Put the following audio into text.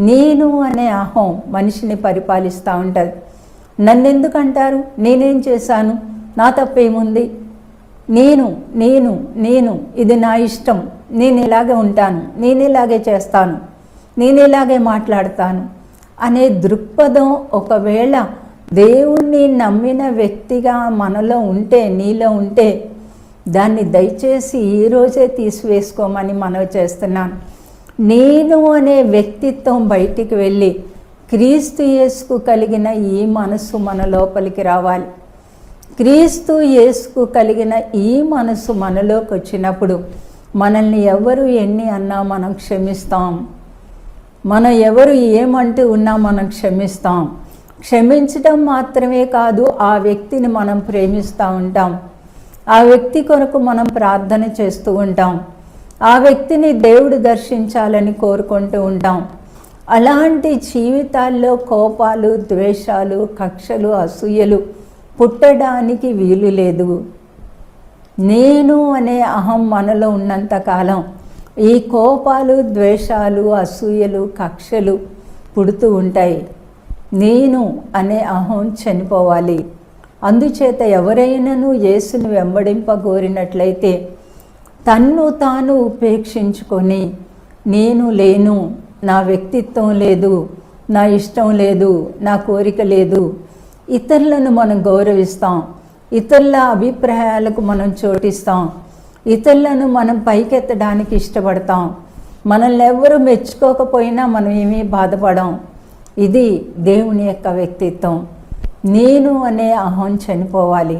నేను అనే అహం మనిషిని పరిపాలిస్తూ ఉంటుంది. నన్నెందుకంటారు? నేనేం చేశాను? నా తప్పేముంది? నేను నేను నేను ఇది నా ఇష్టం. నేను ఇలాగే ఉంటాను. నేను ఇలాగే చేస్తాను. నేను ఇలాగే మాట్లాడతాను అనే దృక్పథం ఒకవేళ దేవుణ్ణి నమ్మిన వ్యక్తిగా మనలో ఉంటే నీలో ఉంటే దాన్ని దయచేసి ఈరోజే తీసివేసుకోమని మనవి చేస్తున్నాను. నేను అనే వ్యక్తిత్వం బయటికి వెళ్ళి క్రీస్తు యేసుకు కలిగిన ఈ మనసు మన లోపలికి రావాలి. క్రీస్తు యేసుకు కలిగిన ఈ మనసు మనలోకి వచ్చినప్పుడు మనల్ని ఎవరు ఎన్ని అన్నా మనం క్షమిస్తాం. మనం ఎవరు ఏమంటూ ఉన్నా మనం క్షమిస్తాం. క్షమించడం మాత్రమే కాదు ఆ వ్యక్తిని మనం ప్రేమిస్తూ ఉంటాం. ఆ వ్యక్తి కొరకు మనం ప్రార్థన చేస్తూ ఉంటాం. ఆ వ్యక్తిని దేవుడు దర్శించాలని కోరుకుంటూ ఉంటాం. అలాంటి జీవితాల్లో కోపాలు ద్వేషాలు కక్షలు అసూయలు పుట్టడానికి వీలు లేదు. నేను అనే అహం మనలో ఉన్నంతకాలం ఈ కోపాలు ద్వేషాలు అసూయలు కక్షలు పుడుతూ ఉంటాయి. నేను అనే అహం చనిపోవాలి. అందుచేత ఎవరైనాను యేసుని వెంబడింపగోరినట్లయితే తన్ను తాను ఉపేక్షించుకొని నేను లేను నా వ్యక్తిత్వం లేదు నా ఇష్టం లేదు నా కోరిక లేదు. ఇతరులను మనం గౌరవిస్తాం ఇతరుల అభిప్రాయాలకు మనం చోటిస్తాం ఇతరులను మనం పైకెత్తడానికి ఇష్టపడతాం. మనల్ని ఎవరు మెచ్చుకోకపోయినా మనం ఏమీ బాధపడం. ఇది దేవుని యొక్క వ్యక్తిత్వం. నేను అనే అహం చనిపోవాలి.